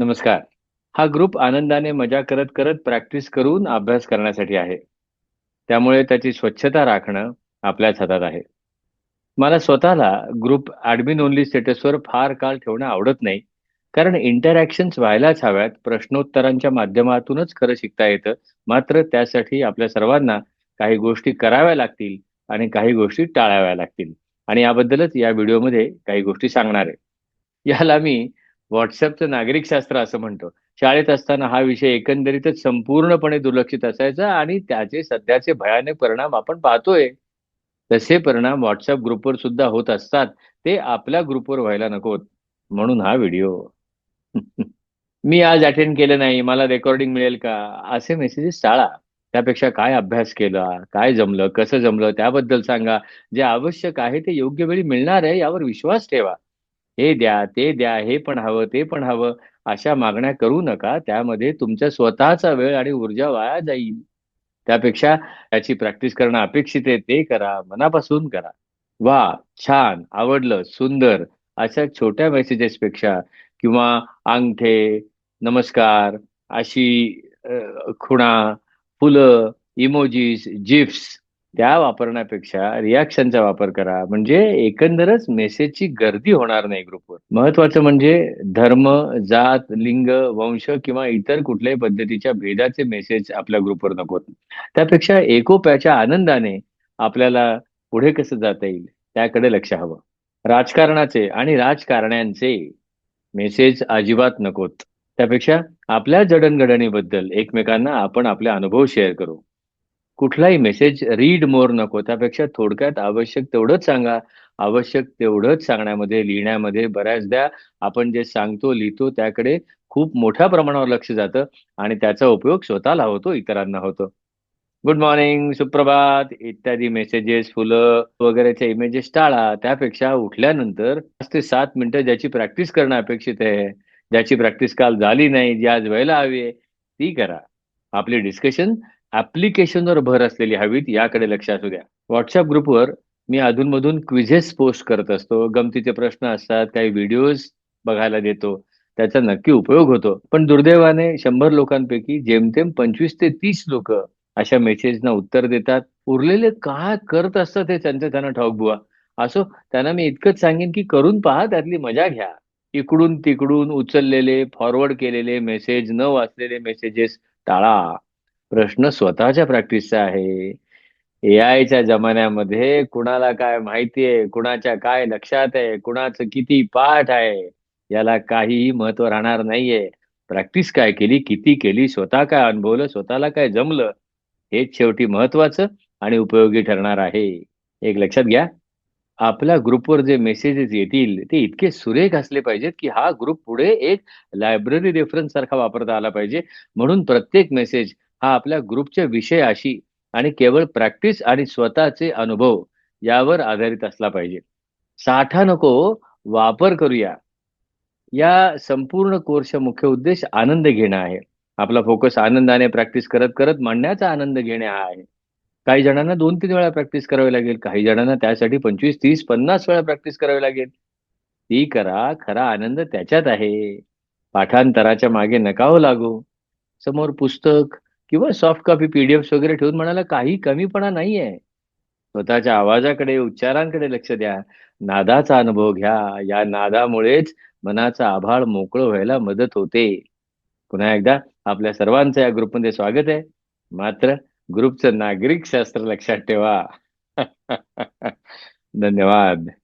नमस्कार. हा ग्रुप आनंदाने मजा करत करत प्रॅक्टिस करून अभ्यास करण्यासाठी आहे. त्यामुळे त्याची स्वच्छता राखणं आपल्याच हातात आहे. मला स्वतःला ग्रुप ऍडमिन ओनली स्टेटसवर फार काळ ठेवणं आवडत नाही कारण इंटरॅक्शन्स व्हायलाच हव्यात प्रश्नोत्तरांच्या माध्यमातूनच खरं शिकता येतं. मात्र त्यासाठी आपल्या सर्वांना काही गोष्टी कराव्या लागतील आणि काही गोष्टी टाळाव्या लागतील. आणि याबद्दलच या व्हिडिओमध्ये काही गोष्टी सांगणार आहे. याला मी व्हॉट्सअपचं नागरिकशास्त्र असं म्हणतो. शाळेत असताना हा विषय एकंदरीतच संपूर्णपणे दुर्लक्षित असायचा आणि त्याचे सध्याचे भयानक परिणाम आपण पाहतोय. तसे परिणाम व्हॉट्सअप ग्रुपवर सुद्धा होत असतात. ते आपल्या ग्रुपवर व्हायला नकोत म्हणून हा व्हिडिओ. मी आज अटेंड केलं नाही. मला रेकॉर्डिंग मिळेल का? असे मेसेजेस टाळा. त्यापेक्षा काय अभ्यास केला? काय जमलं? कसं जमलं? त्याबद्दल सांगा. जे आवश्यक आहे ते योग्य वेळी मिळणार आहे यावर विश्वास ठेवा. हे द्या ते द्या हे पण हवं ते पण हवं अशा मागण्या करू नका. त्यामध्ये तुमच्या स्वतःचा वेळ आणि ऊर्जा वाया जाईल. त्यापेक्षा याची प्रॅक्टिस करणं अपेक्षित आहे ते करा मनापासून करा. वा छान आवडलं सुंदर अशा छोट्या मेसेजेस पेक्षा किंवा अंगठे नमस्कार अशी खुणा फुलं इमोजीस जिप्स त्या वापरण्यापेक्षा रिॲक्शनचा वापर करा. म्हणजे एकंदरच मेसेजची गर्दी होणार नाही ग्रुपवर. महत्वाचं म्हणजे धर्म जात लिंग वंश किंवा इतर कुठल्याही पद्धतीच्या भेदाचे मेसेज आपल्या ग्रुपवर नकोत त्यापेक्षा एकोप्याच्या आनंदाने आपल्याला पुढे कसं जाता येईल त्याकडे लक्ष हवं. राजकारणाचे आणि राजकारण्यांचे मेसेज अजिबात नकोत त्यापेक्षा आपल्या जडणघडणीबद्दल एकमेकांना आपण आपले अनुभव शेअर करू. कुठलाही मेसेज रीड मोर नको. त्यापेक्षा थोडक्यात आवश्यक तेवढंच सांगा. आवश्यक तेवढंच सांगण्यामध्ये लिहिण्यामध्ये बऱ्याचदा आपण जे सांगतो लिहितो त्याकडे खूप मोठ्या प्रमाणावर लक्ष जातं आणि त्याचा उपयोग स्वतःला होतो इतरांना होतो. गुड मॉर्निंग सुप्रभात. इत्यादी मेसेजेस फुलं वगैरेचे इमेजेस टाळा. त्यापेक्षा उठल्यानंतर पाच ते सात मिनिटं ज्याची प्रॅक्टिस करणं अपेक्षित आहे ज्याची प्रॅक्टिस काल झाली नाही जी आज व्हायला हवी आहे ती करा. आपली डिस्कशन ऍप्लिकेशनवर भर असलेली हवीत याकडे लक्ष असू द्या. व्हॉट्सअप ग्रुपवर मी अधूनमधून क्विझेस पोस्ट करत असतो. गमतीचे प्रश्न असतात काही व्हिडिओज बघायला देतो. त्याचा नक्की उपयोग होतो. पण दुर्दैवाने शंभर लोकांपैकी जेमतेम पंचवीस ते तीस लोक अशा मेसेजना उत्तर देतात. उरलेले काय करत असतात हे त्यांचं त्यांना ठाऊक बुवा. असो त्यांना मी इतकंच सांगेन की करून पहा त्यातली मजा घ्या. इकडून तिकडून उचललेले फॉरवर्ड केलेले मेसेज न वाचलेले मेसेजेस टाळा. प्रश्न स्वतःच्या प्रॅक्टिसचा आहे. ए आयच्या जमान्यामध्ये कुणाला काय माहिती आहे? कुणाच्या काय लक्षात आहे? कुणाचं किती पाठ आहे? याला काहीही महत्त्व राहणार नाहीये. प्रॅक्टिस काय केली? किती केली? स्वतः काय अनुभवलं? स्वतःला काय जमलं? हेच शेवटी महत्वाचं आणि उपयोगी ठरणार आहे. एक लक्षात घ्या. आपल्या ग्रुपवर जे मेसेजेस येतील ते इतके सुरेख असले पाहिजेत की हा ग्रुप पुढे एक लायब्ररी रेफरन्स सारखा वापरता आला पाहिजे. म्हणून प्रत्येक मेसेज हा आपल्या ग्रुपच्या विषयाशी आणि केवळ प्रॅक्टिस आणि स्वतःचे अनुभव यावर आधारित असला पाहिजे. साठा नको वापर करूया. या संपूर्ण कोर्सचा मुख्य उद्देश आनंद घेणं आहे. आपला फोकस आनंदाने प्रॅक्टिस करत करत मांडण्याचा आनंद घेणे हा आहे. काही जणांना दोन तीन वेळा प्रॅक्टिस करावी लागेल काही जणांना त्यासाठी पंचवीस तीस पन्नास वेळा प्रॅक्टिस करावी लागेल. ती करा खरा आनंद त्याच्यात आहे. पाठांतराच्या मागे नकावं लागू. समोर पुस्तक किंवा सॉफ्ट कॉपी पीडीएफ वगैरे ठेवून म्हणाला काही कमीपणा नाहीये. स्वतःच्या आवाजाकडे उच्चारांकडे लक्ष द्या. नादाचा अनुभव घ्या. या नादामुळेच मनाचा आभाळ मोकळं व्हायला मदत होते. पुन्हा एकदा आपल्या सर्वांचं या ग्रुपमध्ये स्वागत आहे. मात्र ग्रुपचं नागरिक शास्त्र लक्षात ठेवा. धन्यवाद.